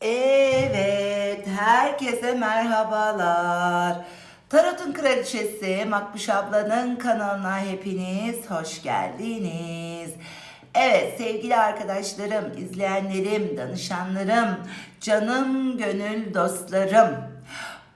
Evet, herkese merhabalar. Tarot'un Kraliçesi Makbuş ablanın kanalına hepiniz hoş geldiniz. Evet sevgili arkadaşlarım, izleyenlerim, danışanlarım, canım gönül dostlarım.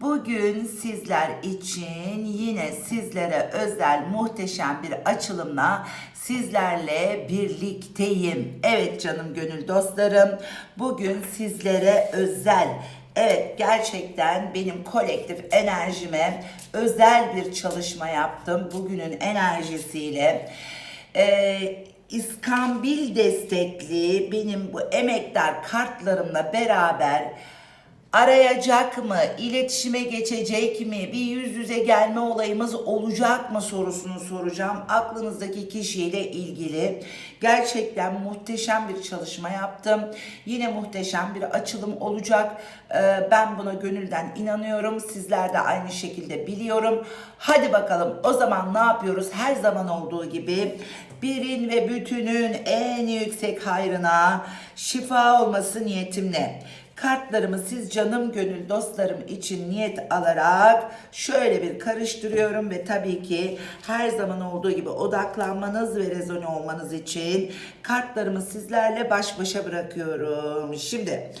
Bugün sizler için yine sizlere özel muhteşem bir açılımla sizlerle birlikteyim. Evet canım gönül dostlarım. Bugün sizlere özel Evet gerçekten benim kolektif enerjime özel bir çalışma yaptım. Bugünün enerjisiyle. Ee, İskambil destekli benim bu emektar kartlarımla beraber arayacak mı, iletişime geçecek mi, bir yüz yüze gelme olayımız olacak mı sorusunu soracağım. Aklınızdaki kişiyle ilgili gerçekten muhteşem bir çalışma yaptım. Yine muhteşem bir açılım olacak. Ee, Ben buna gönülden inanıyorum. Sizler de aynı şekilde biliyorum. Hadi bakalım o zaman ne yapıyoruz? Her zaman olduğu gibi birin ve bütünün en yüksek hayrına şifa olması niyetimle kartlarımı siz canım gönül dostlarım için niyet alarak şöyle bir karıştırıyorum ve tabii ki her zaman olduğu gibi odaklanmanız ve rezone olmanız için kartlarımı sizlerle baş başa bırakıyorum. Şimdi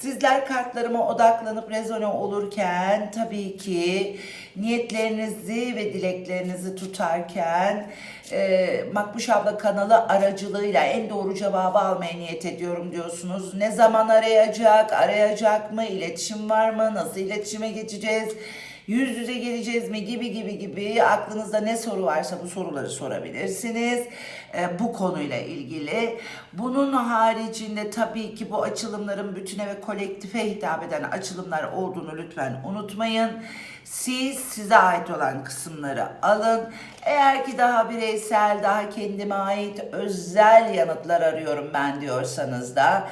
Sizler kartlarıma odaklanıp rezone olurken tabii ki niyetlerinizi ve dileklerinizi tutarken e, Makbuş abla kanalı aracılığıyla en doğru cevabı almaya niyet ediyorum diyorsunuz. Ne zaman arayacak, arayacak mı, iletişim var mı, nasıl iletişime geçeceğiz? Yüz yüze geleceğiz mi gibi gibi gibi aklınızda ne soru varsa bu soruları sorabilirsiniz e, bu konuyla ilgili. Bunun haricinde tabii ki bu açılımların bütüne ve kolektife hitap eden açılımlar olduğunu lütfen unutmayın. Siz size ait olan kısımları alın. Eğer ki daha bireysel, daha kendime ait özel yanıtlar arıyorum ben diyorsanız da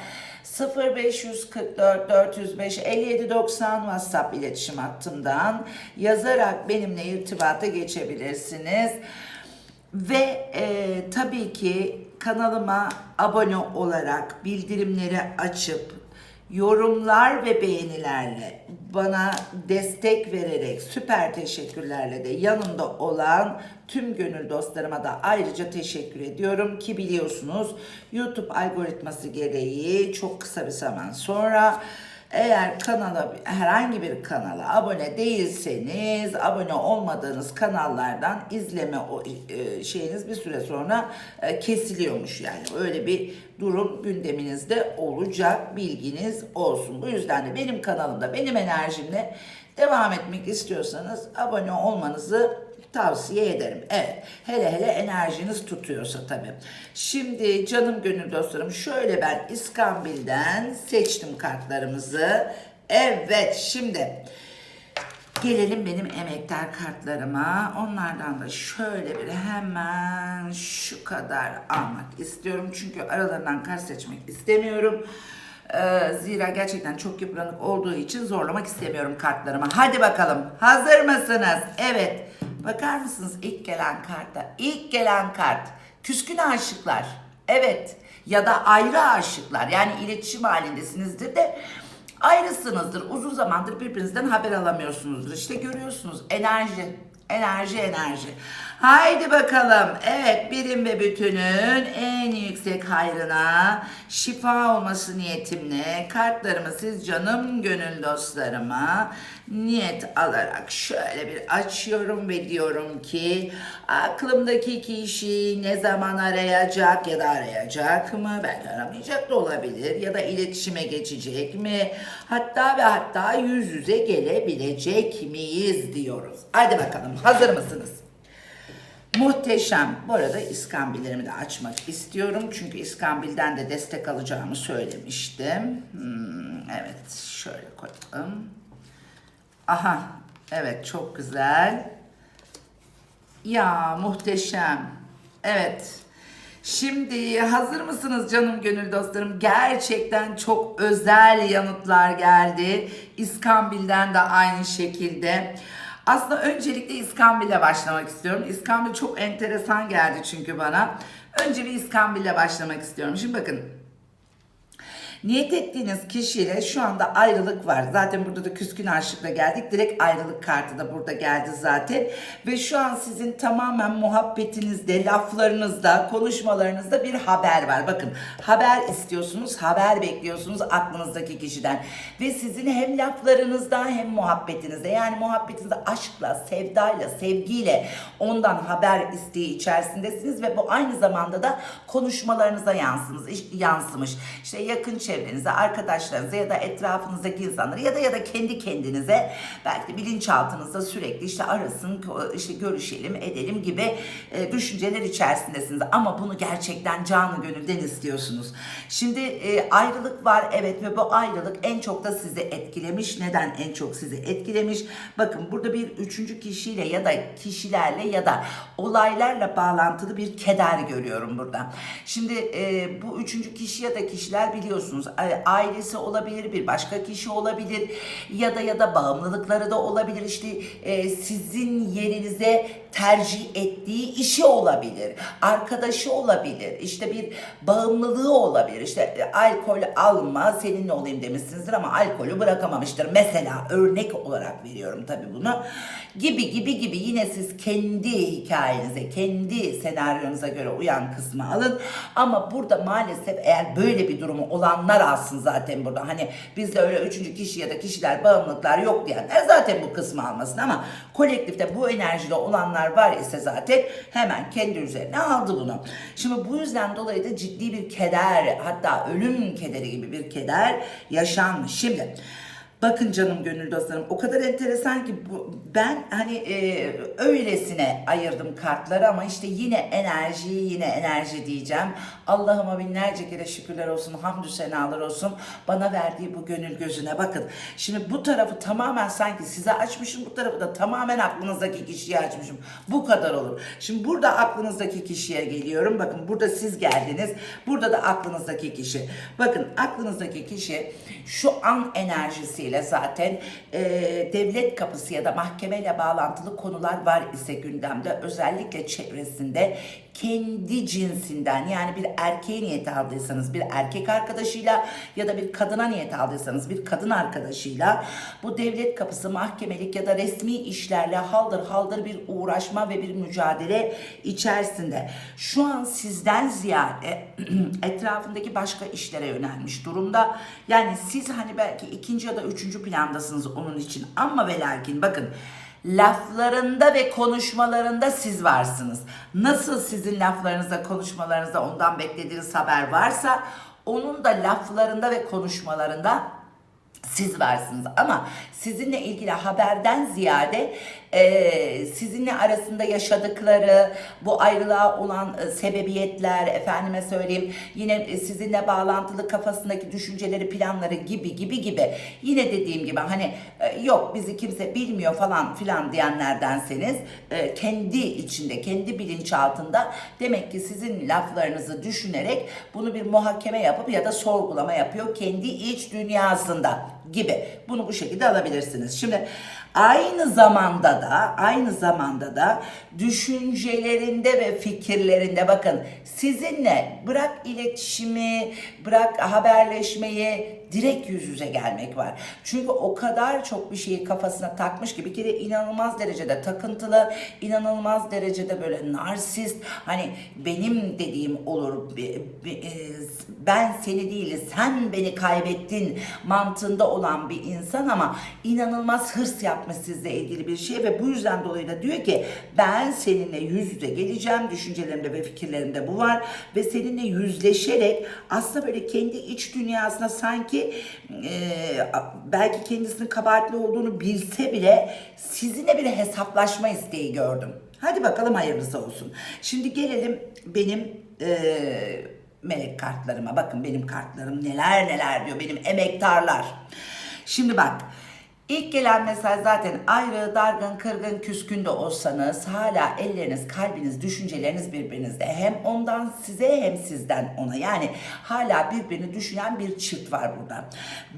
0544 405 5790 WhatsApp iletişim hattımdan yazarak benimle irtibata geçebilirsiniz. Ve e, tabii ki kanalıma abone olarak bildirimleri açıp yorumlar ve beğenilerle bana destek vererek süper teşekkürlerle de yanımda olan tüm gönül dostlarıma da ayrıca teşekkür ediyorum ki biliyorsunuz YouTube algoritması gereği çok kısa bir zaman sonra eğer kanala herhangi bir kanala abone değilseniz abone olmadığınız kanallardan izleme o, e, şeyiniz bir süre sonra e, kesiliyormuş yani öyle bir durum gündeminizde olacak bilginiz olsun. Bu yüzden de benim kanalımda benim enerjimle devam etmek istiyorsanız abone olmanızı tavsiye ederim. Evet. Hele hele enerjiniz tutuyorsa tabii. Şimdi canım gönül dostlarım şöyle ben İskambil'den seçtim kartlarımızı. Evet şimdi gelelim benim emektar kartlarıma. Onlardan da şöyle bir hemen şu kadar almak istiyorum. Çünkü aralarından kart seçmek istemiyorum. Ee, zira gerçekten çok yıpranık olduğu için zorlamak istemiyorum kartlarımı. Hadi bakalım. Hazır mısınız? Evet. Bakar mısınız ilk gelen karta? İlk gelen kart. Küskün aşıklar. Evet. Ya da ayrı aşıklar. Yani iletişim halindesinizdir de ayrısınızdır. Uzun zamandır birbirinizden haber alamıyorsunuzdur. İşte görüyorsunuz enerji. Enerji enerji. Haydi bakalım. Evet birim ve bütünün en yüksek hayrına şifa olması niyetimle kartlarımı siz canım gönül dostlarıma niyet alarak şöyle bir açıyorum ve diyorum ki aklımdaki kişi ne zaman arayacak ya da arayacak mı? Belki aramayacak da olabilir ya da iletişime geçecek mi? Hatta ve hatta yüz yüze gelebilecek miyiz diyoruz. Hadi bakalım hazır mısınız? Muhteşem. Bu arada iskambillerimi de açmak istiyorum. Çünkü iskambilden de destek alacağımı söylemiştim. Hmm, evet şöyle koyalım. Aha evet çok güzel. Ya muhteşem. Evet. Şimdi hazır mısınız canım gönül dostlarım? Gerçekten çok özel yanıtlar geldi. İskambil'den de aynı şekilde. Aslında öncelikle İskambil'le başlamak istiyorum. İskambil çok enteresan geldi çünkü bana. Önce bir İskambil'le başlamak istiyorum. Şimdi bakın Niyet ettiğiniz kişiyle şu anda ayrılık var. Zaten burada da küskün aşıkla geldik. Direkt ayrılık kartı da burada geldi zaten. Ve şu an sizin tamamen muhabbetinizde, laflarınızda, konuşmalarınızda bir haber var. Bakın haber istiyorsunuz, haber bekliyorsunuz aklınızdaki kişiden. Ve sizin hem laflarınızda hem muhabbetinizde yani muhabbetinizde aşkla, sevdayla, sevgiyle ondan haber isteği içerisindesiniz ve bu aynı zamanda da konuşmalarınıza yansımış, yansımış. İşte yakın çevrenize, arkadaşlarınıza ya da etrafınızdaki insanlara ya da ya da kendi kendinize belki bilinçaltınızda sürekli işte arasın, işte görüşelim, edelim gibi e, düşünceler içerisindesiniz. Ama bunu gerçekten canı gönülden istiyorsunuz. Şimdi e, ayrılık var evet ve bu ayrılık en çok da sizi etkilemiş. Neden en çok sizi etkilemiş? Bakın burada bir üçüncü kişiyle ya da kişilerle ya da olaylarla bağlantılı bir keder görüyorum burada. Şimdi e, bu üçüncü kişi ya da kişiler biliyorsunuz a- ailesi olabilir, bir başka kişi olabilir ya da ya da bağımlılıkları da olabilir. İşte e, sizin yerinize tercih ettiği işi olabilir, arkadaşı olabilir, işte bir bağımlılığı olabilir. İşte e, alkol alma seninle olayım demişsinizdir ama alkolü bırakamamıştır. Mesela örnek olarak veriyorum tabii bunu. Gibi gibi gibi yine siz kendi hikayenize, kendi senaryonuza göre uyan kısmı alın. Ama burada maalesef eğer böyle bir durumu olanlar alsın zaten burada. Hani bizde öyle üçüncü kişi ya da kişiler bağımlılıklar yok diyenler zaten bu kısmı almasın ama kolektifte bu enerjide olanlar var ise zaten hemen kendi üzerine aldı bunu. Şimdi bu yüzden dolayı da ciddi bir keder hatta ölüm kederi gibi bir keder yaşanmış. Şimdi Bakın canım gönül dostlarım o kadar enteresan ki bu, ben hani e, öylesine ayırdım kartları ama işte yine enerjiyi yine enerji diyeceğim. Allah'ıma binlerce kere şükürler olsun, hamdü senalar olsun bana verdiği bu gönül gözüne bakın. Şimdi bu tarafı tamamen sanki size açmışım bu tarafı da tamamen aklınızdaki kişiye açmışım. Bu kadar olur. Şimdi burada aklınızdaki kişiye geliyorum. Bakın burada siz geldiniz. Burada da aklınızdaki kişi. Bakın aklınızdaki kişi şu an enerjisiyle zaten e, devlet kapısı ya da mahkemeyle bağlantılı konular var ise gündemde. Özellikle çevresinde kendi cinsinden yani bir erkeğe niyet aldıysanız bir erkek arkadaşıyla ya da bir kadına niyet aldıysanız bir kadın arkadaşıyla bu devlet kapısı mahkemelik ya da resmi işlerle haldır haldır bir uğraşma ve bir mücadele içerisinde. Şu an sizden ziyade etrafındaki başka işlere yönelmiş durumda. Yani siz hani belki ikinci ya da üçüncü plandasınız onun için ama ve lakin bakın laflarında ve konuşmalarında siz varsınız. Nasıl sizin laflarınızda, konuşmalarınızda ondan beklediğiniz haber varsa onun da laflarında ve konuşmalarında siz varsınız ama sizinle ilgili haberden ziyade e, sizinle arasında yaşadıkları bu ayrılığa olan e, sebebiyetler efendime söyleyeyim yine e, sizinle bağlantılı kafasındaki düşünceleri planları gibi gibi gibi yine dediğim gibi hani e, yok bizi kimse bilmiyor falan filan diyenlerdenseniz e, kendi içinde kendi bilinçaltında demek ki sizin laflarınızı düşünerek bunu bir muhakeme yapıp ya da sorgulama yapıyor kendi iç dünyasında gibi. Bunu bu şekilde alabilirsiniz. Şimdi aynı zamanda da aynı zamanda da düşüncelerinde ve fikirlerinde. Bakın sizinle bırak iletişimi, bırak haberleşmeyi direkt yüz yüze gelmek var. Çünkü o kadar çok bir şeyi kafasına takmış ki bir kere inanılmaz derecede takıntılı, inanılmaz derecede böyle narsist, hani benim dediğim olur, e, ben seni değil sen beni kaybettin mantığında olan bir insan ama inanılmaz hırs yapmış sizle ilgili bir şey ve bu yüzden dolayı da diyor ki ben seninle yüz yüze geleceğim, düşüncelerimde ve fikirlerimde bu var ve seninle yüzleşerek aslında böyle kendi iç dünyasına sanki e, belki kendisinin kabahatli olduğunu bilse bile sizinle bir hesaplaşma isteği gördüm. Hadi bakalım hayırlısı olsun. Şimdi gelelim benim e, melek kartlarıma. Bakın benim kartlarım neler neler diyor benim emektarlar. Şimdi bak İlk gelen mesaj zaten ayrı, dargın, kırgın, küskün de olsanız hala elleriniz, kalbiniz, düşünceleriniz birbirinizde. Hem ondan size hem sizden ona. Yani hala birbirini düşünen bir çift var burada.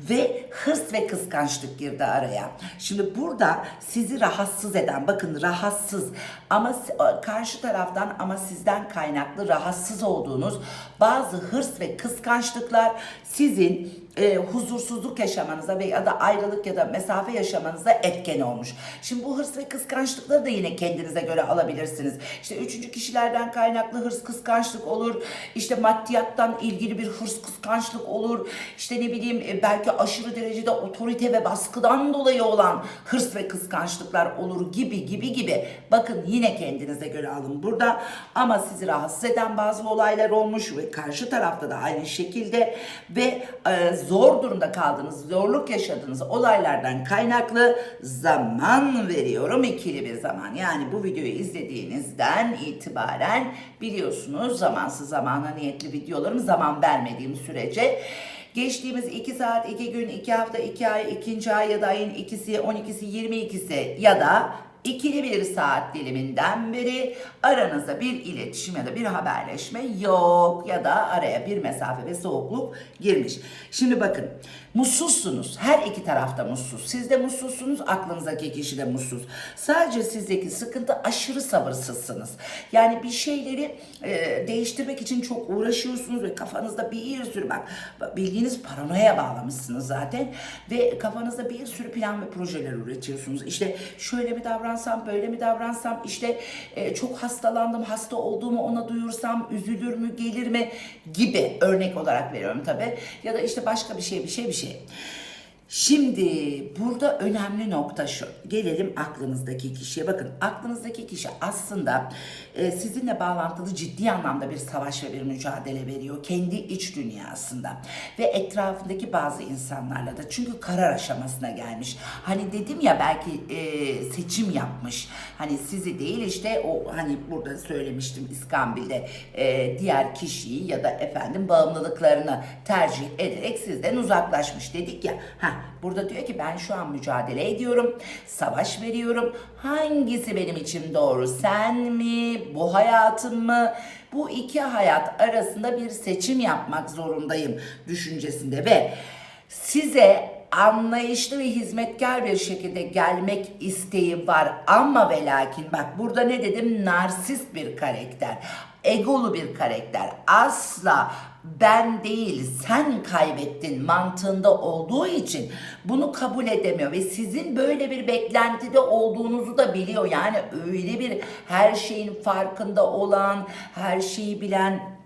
Ve hırs ve kıskançlık girdi araya. Şimdi burada sizi rahatsız eden, bakın rahatsız ama karşı taraftan ama sizden kaynaklı rahatsız olduğunuz bazı hırs ve kıskançlıklar sizin e, huzursuzluk yaşamanıza ve ya da ayrılık ya da mesafe yaşamanıza etken olmuş. Şimdi bu hırs ve kıskançlıkları da yine kendinize göre alabilirsiniz. İşte üçüncü kişilerden kaynaklı hırs kıskançlık olur. İşte maddiyattan ilgili bir hırs kıskançlık olur. İşte ne bileyim e, belki aşırı derecede otorite ve baskıdan dolayı olan hırs ve kıskançlıklar olur gibi gibi gibi. Bakın yine kendinize göre alın burada. Ama sizi rahatsız eden bazı olaylar olmuş ve karşı tarafta da aynı şekilde ve e, zor durumda kaldığınız, zorluk yaşadığınız olaylardan kaynaklı zaman veriyorum ikili bir zaman. Yani bu videoyu izlediğinizden itibaren biliyorsunuz zamansız zamana niyetli videolarım zaman vermediğim sürece Geçtiğimiz 2 saat, 2 gün, 2 hafta, 2 ay, 2. ay ya da ayın ikisi, 12'si, 22'si ya da ikili bir saat diliminden beri aranızda bir iletişim ya da bir haberleşme yok ya da araya bir mesafe ve soğukluk girmiş. Şimdi bakın mutsuzsunuz. Her iki tarafta mutsuz. Siz de mutsuzsunuz, aklınızdaki kişi de mutsuz. Sadece sizdeki sıkıntı aşırı sabırsızsınız. Yani bir şeyleri e, değiştirmek için çok uğraşıyorsunuz ve kafanızda bir sürü bak bildiğiniz paranoya bağlamışsınız zaten ve kafanızda bir sürü plan ve projeler üretiyorsunuz. İşte şöyle mi davransam, böyle mi davransam, işte e, çok hastalandım, hasta olduğumu ona duyursam üzülür mü, gelir mi gibi örnek olarak veriyorum tabi. Ya da işte başka bir şey, bir şey, bir şey. Şimdi burada önemli nokta şu. Gelelim aklınızdaki kişiye. Bakın aklınızdaki kişi aslında e, sizinle bağlantılı ciddi anlamda bir savaş ve bir mücadele veriyor. Kendi iç dünyasında. Ve etrafındaki bazı insanlarla da. Çünkü karar aşamasına gelmiş. Hani dedim ya belki e, seçim yapmış. Hani sizi değil işte o hani burada söylemiştim İskambil'de e, diğer kişiyi ya da efendim bağımlılıklarını tercih ederek sizden uzaklaşmış dedik ya. Ha burada diyor ki ben şu an mücadele ediyorum, savaş veriyorum. Hangisi benim için doğru? Sen mi? Bu hayatım mı? Bu iki hayat arasında bir seçim yapmak zorundayım düşüncesinde ve size anlayışlı ve hizmetkar bir şekilde gelmek isteği var ama ve lakin bak burada ne dedim narsist bir karakter egolu bir karakter asla ben değil sen kaybettin mantığında olduğu için bunu kabul edemiyor. Ve sizin böyle bir beklentide olduğunuzu da biliyor. Yani öyle bir her şeyin farkında olan her şeyi bilen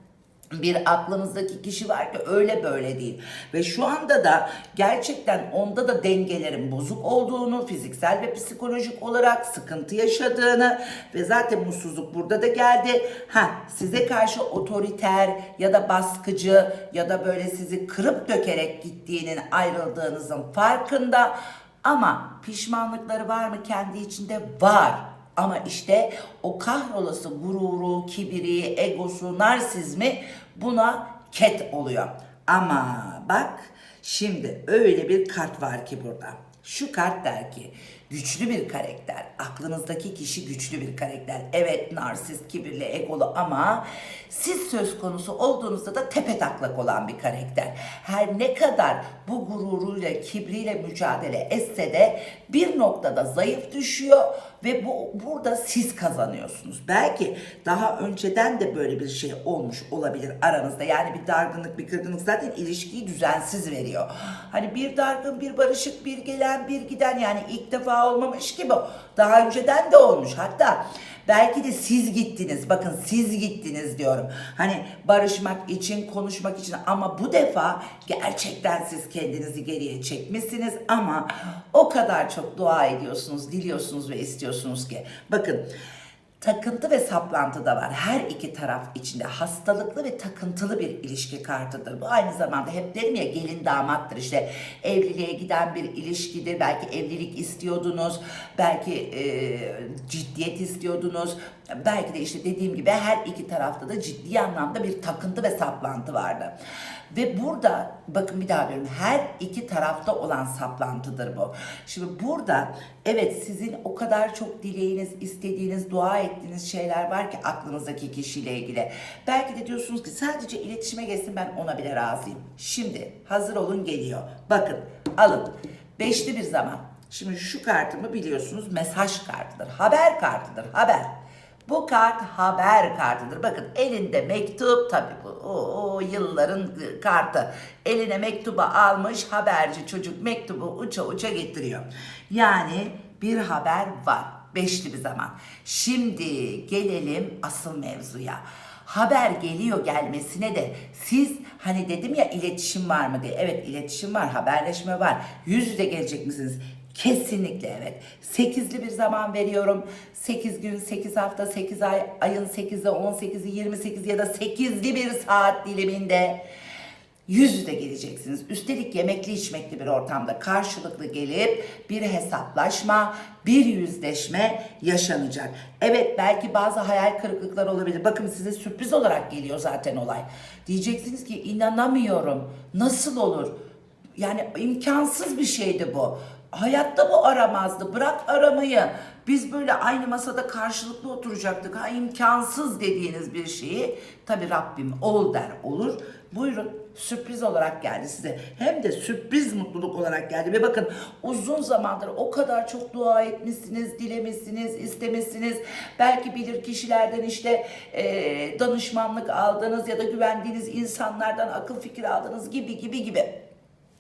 bir aklınızdaki kişi var ki öyle böyle değil. Ve şu anda da gerçekten onda da dengelerin bozuk olduğunu, fiziksel ve psikolojik olarak sıkıntı yaşadığını ve zaten mutsuzluk burada da geldi. Ha size karşı otoriter ya da baskıcı ya da böyle sizi kırıp dökerek gittiğinin ayrıldığınızın farkında. Ama pişmanlıkları var mı kendi içinde? Var. Ama işte o kahrolası gururu, kibiri, egosu, narsizmi buna ket oluyor. Ama bak şimdi öyle bir kart var ki burada. Şu kart der ki güçlü bir karakter. Aklınızdaki kişi güçlü bir karakter. Evet narsist, kibirli, egolu ama siz söz konusu olduğunuzda da tepe taklak olan bir karakter. Her ne kadar bu gururuyla, kibriyle mücadele etse de bir noktada zayıf düşüyor ve bu burada siz kazanıyorsunuz. Belki daha önceden de böyle bir şey olmuş olabilir aranızda. Yani bir dargınlık, bir kırgınlık zaten ilişkiyi düzensiz veriyor. Hani bir dargın, bir barışık, bir gelen, bir giden yani ilk defa olmamış gibi daha önceden de olmuş. Hatta belki de siz gittiniz. Bakın siz gittiniz diyorum. Hani barışmak için, konuşmak için ama bu defa gerçekten siz kendinizi geriye çekmişsiniz ama o kadar çok dua ediyorsunuz, diliyorsunuz ve istiyorsunuz ki. Bakın takıntı ve saplantı da var. Her iki taraf içinde hastalıklı ve takıntılı bir ilişki kartıdır. Bu aynı zamanda hep derim ya gelin damattır işte evliliğe giden bir ilişkidir. Belki evlilik istiyordunuz, belki e, ciddiyet istiyordunuz. Belki de işte dediğim gibi her iki tarafta da ciddi anlamda bir takıntı ve saplantı vardı. Ve burada bakın bir daha diyorum her iki tarafta olan saplantıdır bu. Şimdi burada evet sizin o kadar çok dileğiniz, istediğiniz, dua ettiğiniz şeyler var ki aklınızdaki kişiyle ilgili. Belki de diyorsunuz ki sadece iletişime geçsin ben ona bile razıyım. Şimdi hazır olun geliyor. Bakın alın. Beşli bir zaman. Şimdi şu kartımı biliyorsunuz mesaj kartıdır. Haber kartıdır. Haber. Bu kart haber kartıdır. Bakın elinde mektup tabii bu o, o yılların kartı. Eline mektubu almış haberci çocuk mektubu uça uça getiriyor. Yani bir haber var. Beşli bir zaman. Şimdi gelelim asıl mevzuya. Haber geliyor gelmesine de siz hani dedim ya iletişim var mı diye. Evet iletişim var, haberleşme var. Yüz yüze gelecek misiniz? Kesinlikle evet. Sekizli bir zaman veriyorum. 8 gün, 8 hafta, 8 ay, ayın 8'i, 18'i, 28 ya da 8'li bir saat diliminde yüz yüze geleceksiniz. Üstelik yemekli içmekli bir ortamda karşılıklı gelip bir hesaplaşma, bir yüzleşme yaşanacak. Evet belki bazı hayal kırıklıkları olabilir. Bakın size sürpriz olarak geliyor zaten olay. Diyeceksiniz ki inanamıyorum. Nasıl olur? Yani imkansız bir şeydi bu. Hayatta bu aramazdı. Bırak aramayı. Biz böyle aynı masada karşılıklı oturacaktık. Ha imkansız dediğiniz bir şeyi tabi Rabbim ol der olur. Buyurun sürpriz olarak geldi size. Hem de sürpriz mutluluk olarak geldi. Ve bakın uzun zamandır o kadar çok dua etmişsiniz, dilemişsiniz, istemişsiniz. Belki bilir kişilerden işte eee, danışmanlık aldınız ya da güvendiğiniz insanlardan akıl fikir aldınız gibi gibi gibi.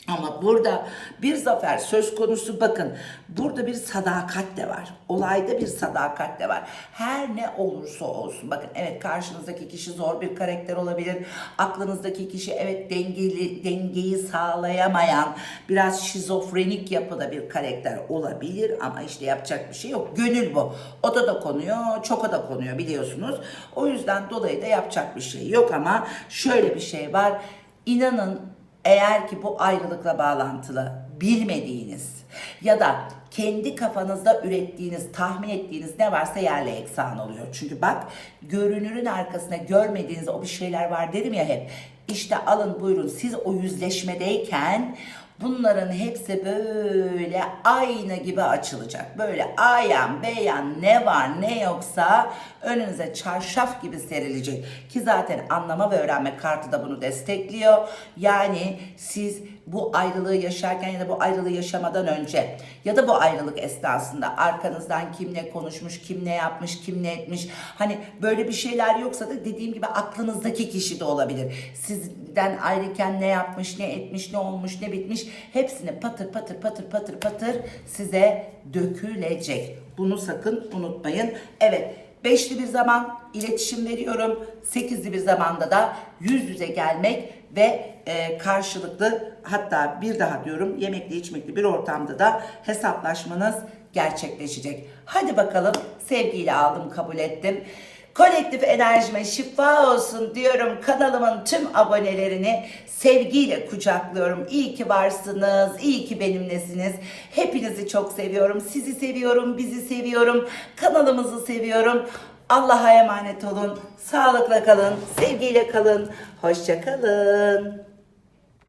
Ama burada bir zafer söz konusu bakın burada bir sadakat de var. Olayda bir sadakat de var. Her ne olursa olsun bakın evet karşınızdaki kişi zor bir karakter olabilir. Aklınızdaki kişi evet dengeli dengeyi sağlayamayan biraz şizofrenik yapıda bir karakter olabilir ama işte yapacak bir şey yok. Gönül bu. O da da konuyor, çoka da konuyor biliyorsunuz. O yüzden dolayı da yapacak bir şey yok ama şöyle bir şey var. İnanın eğer ki bu ayrılıkla bağlantılı bilmediğiniz ya da kendi kafanızda ürettiğiniz, tahmin ettiğiniz ne varsa yerle eksan oluyor. Çünkü bak görünürün arkasında görmediğiniz o bir şeyler var dedim ya hep. İşte alın buyurun siz o yüzleşmedeyken bunların hepsi böyle ayna gibi açılacak. Böyle ayan beyan ne var ne yoksa önünüze çarşaf gibi serilecek. Ki zaten anlama ve öğrenme kartı da bunu destekliyor. Yani siz bu ayrılığı yaşarken ya da bu ayrılığı yaşamadan önce ya da bu ayrılık esnasında arkanızdan kim ne konuşmuş, kim ne yapmış, kim ne etmiş. Hani böyle bir şeyler yoksa da dediğim gibi aklınızdaki kişi de olabilir. Sizden ayrıyken ne yapmış, ne etmiş, ne olmuş, ne bitmiş hepsini patır patır patır patır patır size dökülecek. Bunu sakın unutmayın. Evet Beşli bir zaman iletişim veriyorum. Sekizli bir zamanda da yüz yüze gelmek ve e, karşılıklı hatta bir daha diyorum yemekli içmekli bir ortamda da hesaplaşmanız gerçekleşecek. Hadi bakalım sevgiyle aldım kabul ettim. Kolektif enerjime şifa olsun diyorum. Kanalımın tüm abonelerini sevgiyle kucaklıyorum. İyi ki varsınız, iyi ki benimlesiniz. Hepinizi çok seviyorum. Sizi seviyorum, bizi seviyorum. Kanalımızı seviyorum. Allah'a emanet olun. Sağlıkla kalın, sevgiyle kalın. Hoşça kalın.